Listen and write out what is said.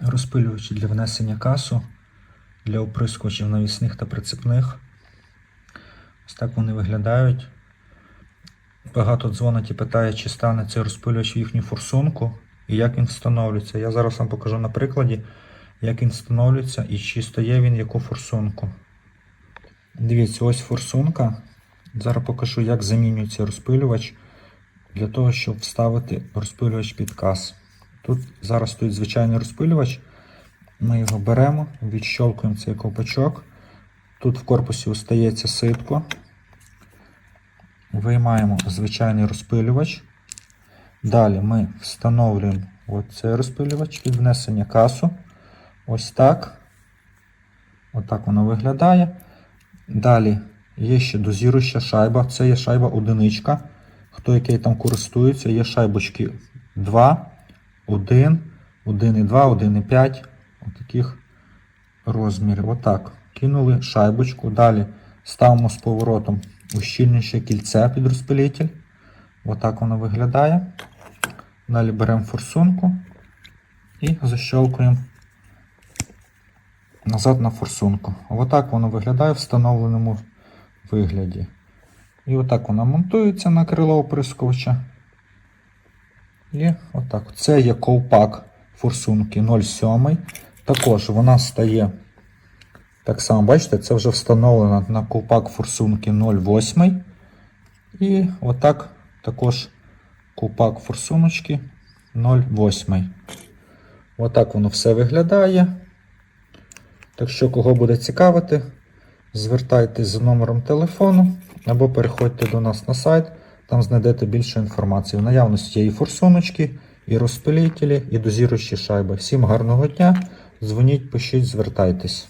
Розпилювачі для внесення касу для оприскувачів навісних та прицепних. Ось так вони виглядають. Багато дзвонить і питає, чи стане цей розпилювач в їхню форсунку і як він встановлюється. Я зараз вам покажу на прикладі, як він встановлюється і чи стає він яку форсунку. Дивіться, ось форсунка. Зараз покажу, як замінюється розпилювач для того, щоб вставити розпилювач під кас. Тут зараз стоїть звичайний розпилювач. Ми його беремо, відщолкуємо цей ковпачок. Тут в корпусі остається ситко. Виймаємо звичайний розпилювач. Далі ми встановлюємо оцей розпилювач від внесення касу. Ось так. Отак воно виглядає. Далі є ще дозіруюча шайба. Це є шайба одиничка. Хто який там користується, є шайбочки 2, 1, 1,2, 1,5. Отаких розмірів. Отак. Кинули шайбочку. Далі ставимо з поворотом ущільнююче кільце під розпилитель. Отак воно виглядає. Далі беремо форсунку і защелкуємо назад на форсунку. Отак воно виглядає в встановленому вигляді. І отак вона монтується на крило оприскувача. І отак. Це є ковпак форсунки 0,7. Також вона стає. Так само, бачите, це вже встановлено на ковпак форсунки 0,8. І отак також ковпак форсуночки 0,8. Отак воно все виглядає. Так що, кого буде цікавити, звертайтесь за номером телефону або переходьте до нас на сайт, там знайдете більше інформації. В наявності є і форсуночки, і розпилителі, і дозіруючі шайби. Всім гарного дня! Дзвоніть, пишіть, звертайтесь.